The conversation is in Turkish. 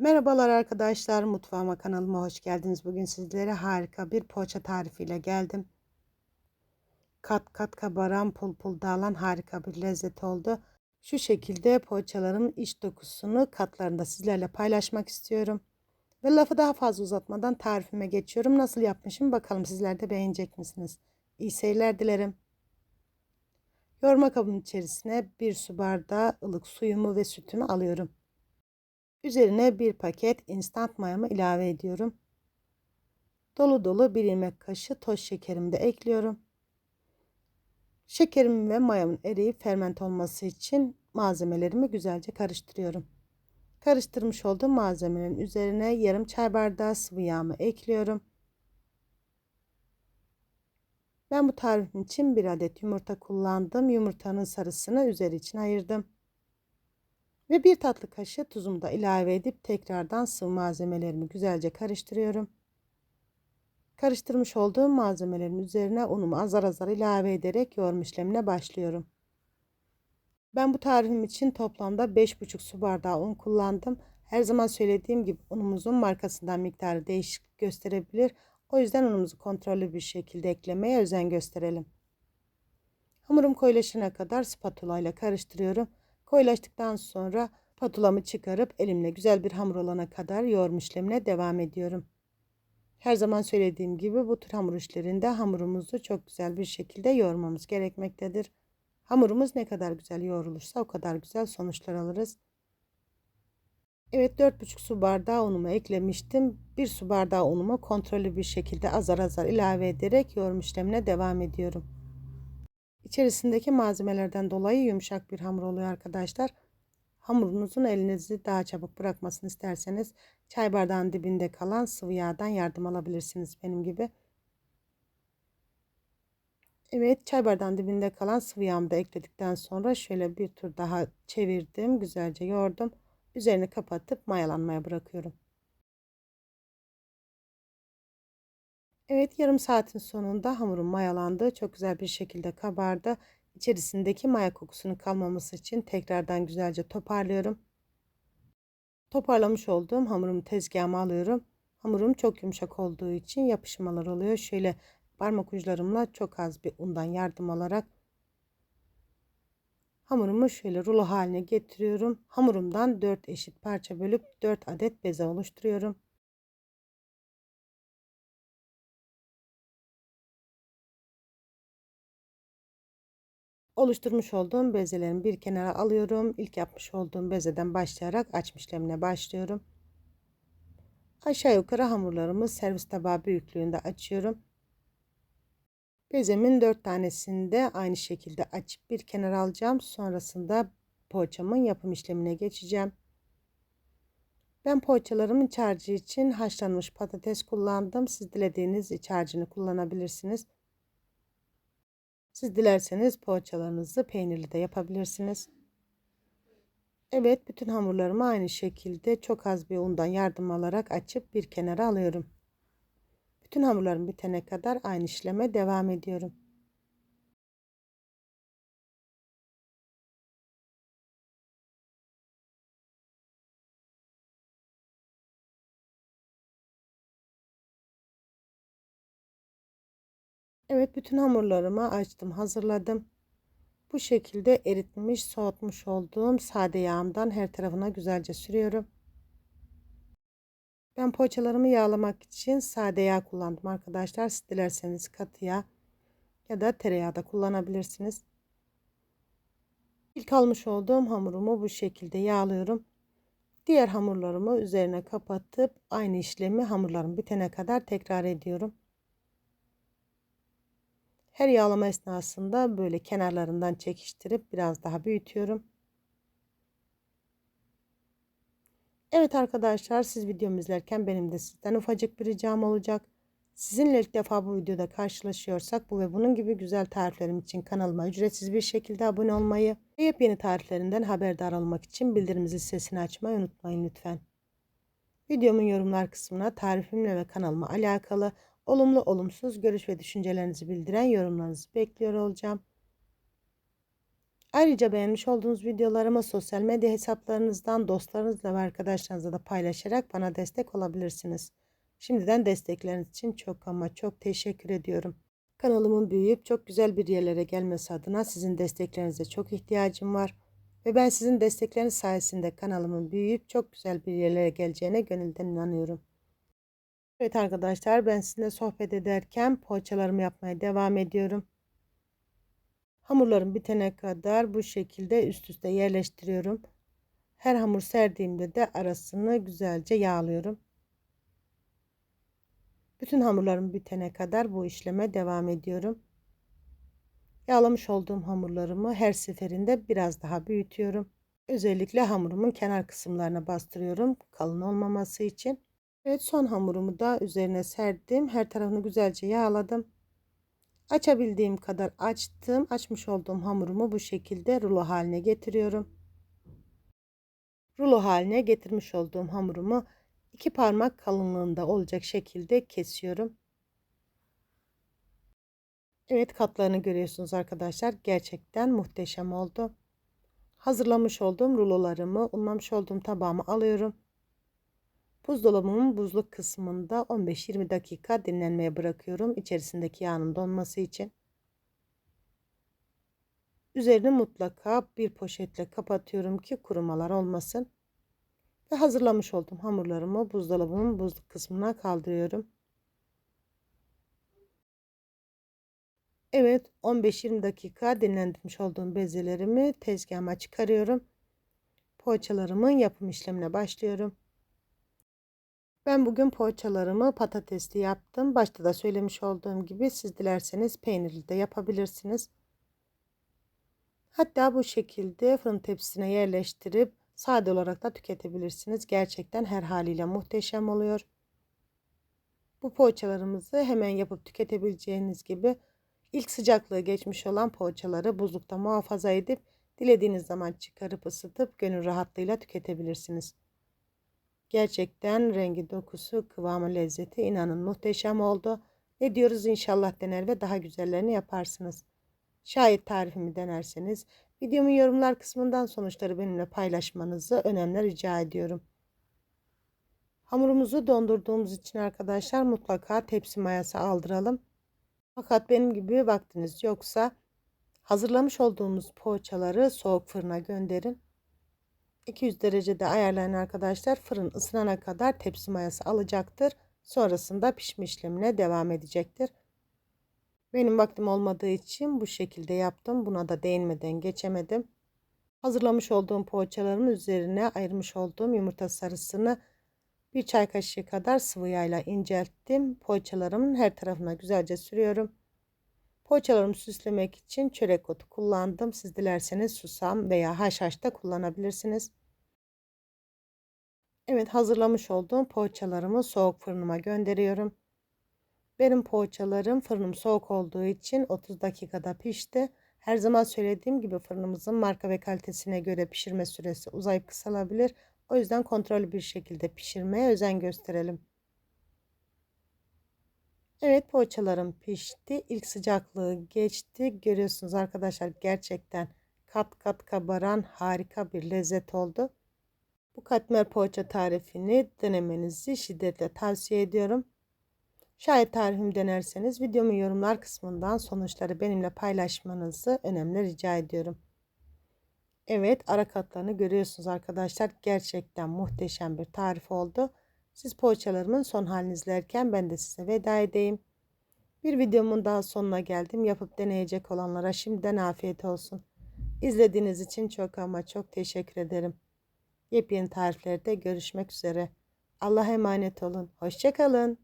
Merhabalar arkadaşlar, mutfağıma kanalıma hoş geldiniz. Bugün sizlere harika bir poğaça tarifiyle geldim. Kat kat kabaran, pul pul dağılan harika bir lezzet oldu. Şu şekilde poğaçaların iç dokusunu katlarında sizlerle paylaşmak istiyorum. Ve lafı daha fazla uzatmadan tarifime geçiyorum. Nasıl yapmışım bakalım sizler de beğenecek misiniz? İyi seyirler dilerim. Yoğurma kabının içerisine bir su bardağı ılık suyumu ve sütümü alıyorum. Üzerine bir paket instant mayamı ilave ediyorum. Dolu dolu bir yemek kaşığı toz şekerimi de ekliyorum. Şekerim ve mayamın eriyip ferment olması için malzemelerimi güzelce karıştırıyorum. Karıştırmış olduğum malzemelerin üzerine yarım çay bardağı sıvı yağımı ekliyorum. Ben bu tarifim için bir adet yumurta kullandım. Yumurtanın sarısını üzeri için ayırdım. Ve bir tatlı kaşığı tuzumu da ilave edip tekrardan sıvı malzemelerimi güzelce karıştırıyorum. Karıştırmış olduğum malzemelerin üzerine unumu azar azar ilave ederek yoğurma işlemine başlıyorum. Ben bu tarifim için toplamda 5,5 su bardağı un kullandım. Her zaman söylediğim gibi unumuzun markasından miktarı değişik gösterebilir. O yüzden unumuzu kontrollü bir şekilde eklemeye özen gösterelim. Hamurum koyulaşana kadar spatula ile karıştırıyorum. Koyulaştıktan sonra patulamı çıkarıp elimle güzel bir hamur olana kadar yoğurma işlemine devam ediyorum. Her zaman söylediğim gibi bu tür hamur işlerinde hamurumuzu çok güzel bir şekilde yoğurmamız gerekmektedir. Hamurumuz ne kadar güzel yoğrulursa o kadar güzel sonuçlar alırız. Evet 4,5 su bardağı unumu eklemiştim. 1 su bardağı unumu kontrollü bir şekilde azar azar ilave ederek yoğurma işlemine devam ediyorum. İçerisindeki malzemelerden dolayı yumuşak bir hamur oluyor arkadaşlar. Hamurunuzun elinizi daha çabuk bırakmasını isterseniz çay bardağının dibinde kalan sıvı yağdan yardım alabilirsiniz benim gibi. Evet çay bardağının dibinde kalan sıvı yağımı da ekledikten sonra şöyle bir tur daha çevirdim. Güzelce yoğurdum. Üzerini kapatıp mayalanmaya bırakıyorum. Evet yarım saatin sonunda hamurum mayalandı. Çok güzel bir şekilde kabardı. İçerisindeki maya kokusunun kalmaması için tekrardan güzelce toparlıyorum. Toparlamış olduğum hamurumu tezgahıma alıyorum. Hamurum çok yumuşak olduğu için yapışmalar oluyor. Şöyle parmak uçlarımla çok az bir undan yardım alarak hamurumu şöyle rulo haline getiriyorum. Hamurumdan 4 eşit parça bölüp 4 adet beze oluşturuyorum. Oluşturmuş olduğum bezelerimi bir kenara alıyorum. İlk yapmış olduğum bezeden başlayarak açma işlemine başlıyorum. Aşağı yukarı hamurlarımı servis tabağı büyüklüğünde açıyorum. Bezemin dört tanesini de aynı şekilde açıp bir kenara alacağım. Sonrasında poğaçamın yapım işlemine geçeceğim. Ben poğaçalarımın iç harcı için haşlanmış patates kullandım. Siz dilediğiniz iç harcını kullanabilirsiniz. Siz dilerseniz poğaçalarınızı peynirli de yapabilirsiniz. Evet bütün hamurlarımı aynı şekilde çok az bir undan yardım alarak açıp bir kenara alıyorum. Bütün hamurlarım bitene kadar aynı işleme devam ediyorum. Evet bütün hamurlarımı açtım hazırladım. Bu şekilde eritmiş soğutmuş olduğum sade yağımdan her tarafına güzelce sürüyorum. Ben poğaçalarımı yağlamak için sade yağ kullandım arkadaşlar. Siz dilerseniz katı yağ ya da tereyağı da kullanabilirsiniz. İlk almış olduğum hamurumu bu şekilde yağlıyorum. Diğer hamurlarımı üzerine kapatıp aynı işlemi hamurlarım bitene kadar tekrar ediyorum. Her yağlama esnasında böyle kenarlarından çekiştirip biraz daha büyütüyorum. Evet arkadaşlar siz videomu izlerken benim de sizden ufacık bir ricam olacak. Sizinle ilk defa bu videoda karşılaşıyorsak bu ve bunun gibi güzel tariflerim için kanalıma ücretsiz bir şekilde abone olmayı ve yepyeni tariflerinden haberdar olmak için bildirim sesini açmayı unutmayın lütfen. Videomun yorumlar kısmına tarifimle ve kanalıma alakalı olumlu olumsuz görüş ve düşüncelerinizi bildiren yorumlarınızı bekliyor olacağım. Ayrıca beğenmiş olduğunuz videolarımı sosyal medya hesaplarınızdan dostlarınızla ve arkadaşlarınızla da paylaşarak bana destek olabilirsiniz. Şimdiden destekleriniz için çok ama çok teşekkür ediyorum. Kanalımın büyüyüp çok güzel bir yerlere gelmesi adına sizin desteklerinize çok ihtiyacım var. Ve ben sizin destekleriniz sayesinde kanalımın büyüyüp çok güzel bir yerlere geleceğine gönülden inanıyorum. Evet arkadaşlar ben sizinle sohbet ederken poğaçalarımı yapmaya devam ediyorum. Hamurlarım bitene kadar bu şekilde üst üste yerleştiriyorum. Her hamur serdiğimde de arasını güzelce yağlıyorum. Bütün hamurlarım bitene kadar bu işleme devam ediyorum. Yağlamış olduğum hamurlarımı her seferinde biraz daha büyütüyorum. Özellikle hamurumun kenar kısımlarına bastırıyorum kalın olmaması için. Evet son hamurumu da üzerine serdim. Her tarafını güzelce yağladım. Açabildiğim kadar açtım. Açmış olduğum hamurumu bu şekilde rulo haline getiriyorum. Rulo haline getirmiş olduğum hamurumu iki parmak kalınlığında olacak şekilde kesiyorum. Evet katlarını görüyorsunuz arkadaşlar. Gerçekten muhteşem oldu. Hazırlamış olduğum rulolarımı unlamış olduğum tabağıma alıyorum. Buzdolabımın buzluk kısmında 15-20 dakika dinlenmeye bırakıyorum. içerisindeki yağın donması için. Üzerini mutlaka bir poşetle kapatıyorum ki kurumalar olmasın. Ve hazırlamış olduğum hamurlarımı buzdolabımın buzluk kısmına kaldırıyorum. Evet 15-20 dakika dinlendirmiş olduğum bezelerimi tezgahıma çıkarıyorum. Poğaçalarımın yapım işlemine başlıyorum. Ben bugün poğaçalarımı patatesli yaptım. Başta da söylemiş olduğum gibi siz dilerseniz peynirli de yapabilirsiniz. Hatta bu şekilde fırın tepsisine yerleştirip sade olarak da tüketebilirsiniz. Gerçekten her haliyle muhteşem oluyor. Bu poğaçalarımızı hemen yapıp tüketebileceğiniz gibi ilk sıcaklığı geçmiş olan poğaçaları buzlukta muhafaza edip dilediğiniz zaman çıkarıp ısıtıp gönül rahatlığıyla tüketebilirsiniz. Gerçekten rengi, dokusu, kıvamı, lezzeti inanın muhteşem oldu. Ne diyoruz inşallah dener ve daha güzellerini yaparsınız. Şayet tarifimi denerseniz videomun yorumlar kısmından sonuçları benimle paylaşmanızı önemli rica ediyorum. Hamurumuzu dondurduğumuz için arkadaşlar mutlaka tepsi mayası aldıralım. Fakat benim gibi vaktiniz yoksa hazırlamış olduğumuz poğaçaları soğuk fırına gönderin. 200 derecede ayarlayın arkadaşlar. Fırın ısınana kadar tepsi mayası alacaktır. Sonrasında pişme işlemine devam edecektir. Benim vaktim olmadığı için bu şekilde yaptım. Buna da değinmeden geçemedim. Hazırlamış olduğum poğaçalarımın üzerine ayırmış olduğum yumurta sarısını bir çay kaşığı kadar sıvı yağla incelttim. Poğaçalarımın her tarafına güzelce sürüyorum. Poğaçalarımı süslemek için çörek otu kullandım. Siz dilerseniz susam veya haşhaş da kullanabilirsiniz. Evet hazırlamış olduğum poğaçalarımı soğuk fırınıma gönderiyorum. Benim poğaçalarım fırınım soğuk olduğu için 30 dakikada pişti. Her zaman söylediğim gibi fırınımızın marka ve kalitesine göre pişirme süresi uzayıp kısalabilir. O yüzden kontrollü bir şekilde pişirmeye özen gösterelim. Evet poğaçalarım pişti. İlk sıcaklığı geçti. Görüyorsunuz arkadaşlar gerçekten kat kat kabaran harika bir lezzet oldu. Bu katmer poğaça tarifini denemenizi şiddetle tavsiye ediyorum. Şayet tarifimi denerseniz videomun yorumlar kısmından sonuçları benimle paylaşmanızı önemli rica ediyorum. Evet ara katlarını görüyorsunuz arkadaşlar. Gerçekten muhteşem bir tarif oldu. Siz poğaçalarımın son halini izlerken ben de size veda edeyim. Bir videomun daha sonuna geldim. Yapıp deneyecek olanlara şimdiden afiyet olsun. İzlediğiniz için çok ama çok teşekkür ederim. Yepyeni tariflerde görüşmek üzere. Allah'a emanet olun. Hoşçakalın.